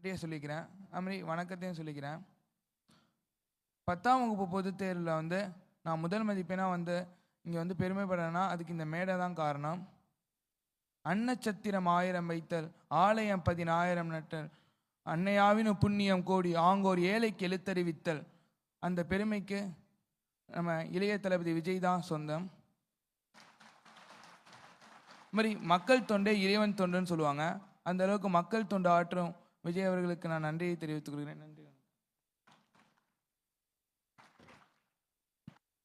நன்றியை சொல்லிக்கிறேன். அது மாதிரி வணக்கத்தையும் சொல்லிக்கிறேன். பத்தாம் வகுப்பு பொதுத் தேர்வில் வந்து நான் முதல் மதிப்பெண்ணாக வந்து இங்கே வந்து பெருமைப்படுறேன்னா அதுக்கு இந்த மேடை தான் காரணம். அன்னச்சத்திரம் ஆயிரம் வைத்தல் ஆலயம் பதினாயிரம் நட்டல் அன்னையாவின் புண்ணியம் கோடி ஆங்கோர் ஏழைக்கு எழுத்தறிவித்தல் அந்த பெருமைக்கு நம்ம இளைய தளபதி விஜய் தான் சொந்தம். இது மாதிரி மக்கள் தொண்டே இறைவன் தொண்டுன்னு சொல்லுவாங்க. அந்த அளவுக்கு மக்கள் தொண்டு ஆற்றும் விஜய் அவர்களுக்கு நான் நன்றியை தெரிவித்துக் கொள்கிறேன். நன்றி.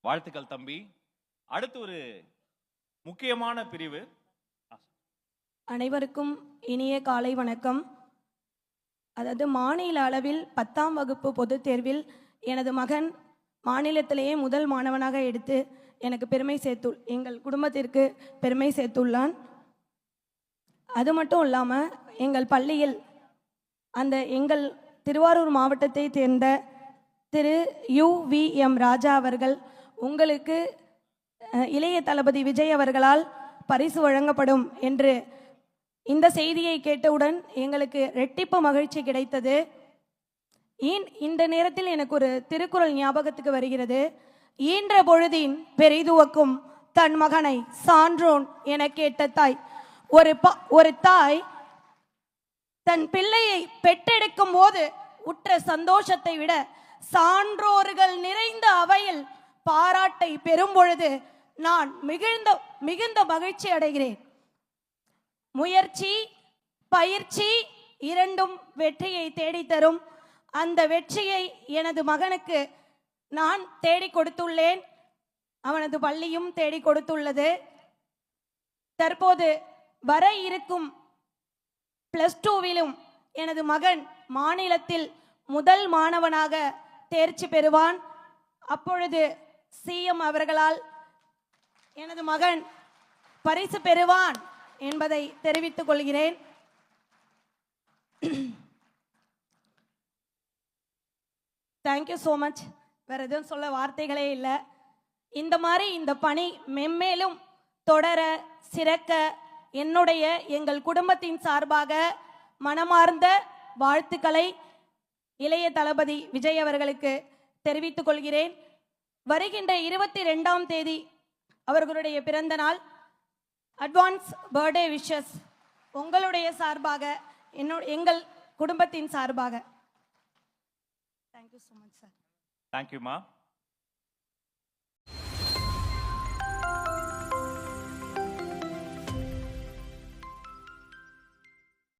வாழ்த்துக்கள் தம்பி. அடுத்து ஒரு முக்கியமான பிரிவு. அனைவருக்கும் இனிய காலை வணக்கம். அதாவது மாநில அளவில் பத்தாம் வகுப்பு பொதுத் தேர்வில் எனது மகன் மாநிலத்திலேயே முதல் மாணவனாக எடுத்து எனக்கு பெருமை சேர்த்து எங்கள் குடும்பத்திற்கு பெருமை சேர்த்துள்ளான். அது மட்டும் இல்லாமல் எங்கள் பள்ளியில் அந்த எங்கள் திருவாரூர் மாவட்டத்தை சேர்ந்த Thiru U V M Raja அவர்கள் உங்களுக்கு இளைய தளபதி விஜய் அவர்களால் பரிசு வழங்கப்படும் என்று இந்த செய்தியை கேட்டவுடன் எங்களுக்கு ரெட்டிப்பு மகிழ்ச்சி கிடைத்தது. ஏன் இந்த நேரத்தில் எனக்கு ஒரு திருக்குறள் ஞாபகத்துக்கு வருகிறது. ஈன்ற பொழுதின் பெரிதுவக்கும் தன் மகனை சான்றோன் என கேட்ட தாய் ஒரு ப- ஒரு தாய் தன் பிள்ளையை பெற்றெடுக்கும் போது உற்ற சந்தோஷத்தை விட சான்றோர்கள் நிறைந்த அவையில் பாராட்டை பெறும் பொழுது நான் மிகுந்த மிகுந்த மகிழ்ச்சி அடைகிறேன். முயற்சி பயிற்சி இரண்டும் வெற்றியை தேடித்தரும். அந்த வெற்றியை எனது மகனுக்கு நான் தேடி கொடுத்துள்ளேன். அவனது பள்ளியும் தேடி கொடுத்துள்ளது. தற்போது வர இருக்கும் பிளஸ் டூவிலும் எனது மகன் மாநிலத்தில் முதல் மாணவனாக தேர்ச்சி பெறுவான். அப்பொழுது சிஎம் அவர்களால் எனது மகன் பரிசு பெறுவான் என்பதை தெரிவித்துக் கொள்கிறேன். தேங்க்யூ ஸோ மச் வேற எதுவும் சொல்ல வார்த்தைகளே இல்லை. இந்த மாதிரி இந்த பணி மென்மேலும் தொடர சிறக்க என்னுடைய எங்கள் குடும்பத்தின் சார்பாக மனமார்ந்த வாழ்த்துக்களை இளைய தளபதி விஜய் அவர்களுக்கு தெரிவித்துக் கொள்கிறேன். வருகின்ற இருபத்தி ரெண்டாம் தேதி அவர்களுடைய பிறந்த நாள். அட்வான்ஸ் பர்த்டே விஷஸ் உங்களுடைய சார்பாக என்னோட எங்கள் குடும்பத்தின் சார்பாக. தேங்க்யூ ஸோ மச் சார் தேங்க்யூம்மா